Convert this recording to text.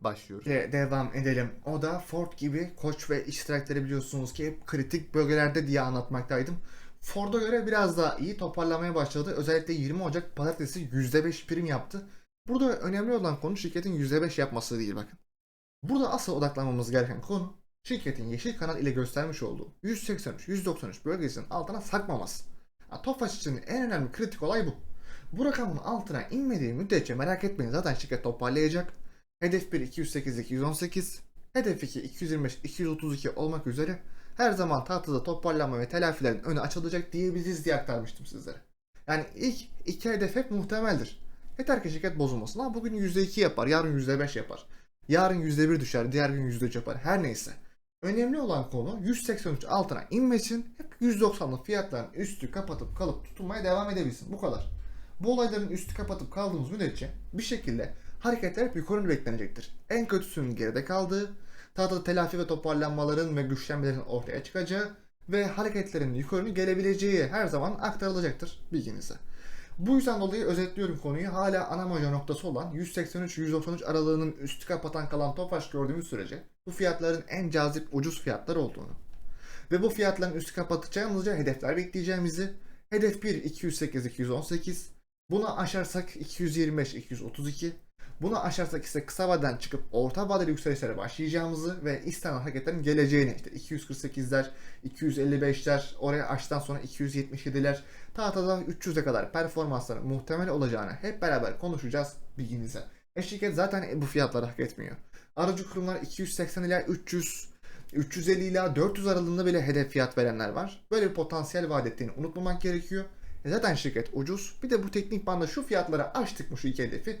başlıyoruz. De- devam edelim. O da Ford gibi koç ve iştirakleri biliyorsunuz ki hep kritik bölgelerde diye anlatmaktaydım. Ford'a göre biraz daha iyi toparlamaya başladı. Özellikle 20 Ocak pazartesi %5 prim yaptı. Burada önemli olan konu şirketin %5 yapması değil bakın. Burada asıl odaklanmamız gereken konu şirketin yeşil kanal ile göstermiş olduğu 183-193 bölgesinin altına sakmaması. Ya, Tofaş için en önemli kritik olay bu. Bu rakamın altına inmediği müddetçe merak etmeyin zaten şirket toparlayacak. Hedef 1 208 218, hedef 2 225 232 olmak üzere her zaman tahtada toparlanma ve telafilerin önü açılacak diyebiliriz diye aktarmıştım sizlere. Yani ilk iki hedef hep muhtemeldir. Yeter ki şirket bozulmasın. Ha bugün %2 yapar, yarın %5 yapar. Yarın %1 düşer, diğer gün %3 yapar. Her neyse. Önemli olan konu 183 altına inmesin. Hep 190'lık fiyatların üstü kapatıp kalıp tutunmaya devam edebilsin. Bu kadar. Bu olayların üstü kapatıp kaldığımız müddetçe bir şekilde hareketler hep yukarı beklenecektir. En kötüsünün geride kaldığı, tahtada telafi ve toparlanmaların ve güçlenmelerin ortaya çıkacağı ve hareketlerin yukarı gelebileceği her zaman aktarılacaktır bilginize. Bu yüzden dolayı özetliyorum konuyu. Hala ana moja noktası olan 183-193 aralığının üstü kapatan kalan Tofaş gördüğümüz sürece bu fiyatların en cazip ucuz fiyatlar olduğunu ve bu fiyatların üstü kapatacağımızca hedefler bekleyeceğimizi hedef 1 208-218 bunu aşarsak 225-232 bunu aşarsak ise kısa vadeden çıkıp orta vadeli yükselişlere başlayacağımızı ve istenen hareketlerin geleceğini işte 248'ler, 255'ler, oraya aştıktan sonra 277'ler, tahtada 300'e kadar performansların muhtemel olacağını hep beraber konuşacağız bilginize. E şirket zaten bu fiyatları hak etmiyor. Aracı kurumlar 280 ila 300, 350 ila 400 aralığında bile hedef fiyat verenler var. Böyle bir potansiyel vaat ettiğini unutmamak gerekiyor. E zaten şirket ucuz. Bir de bu teknik banda şu fiyatlara açtık mı şu iki hedefi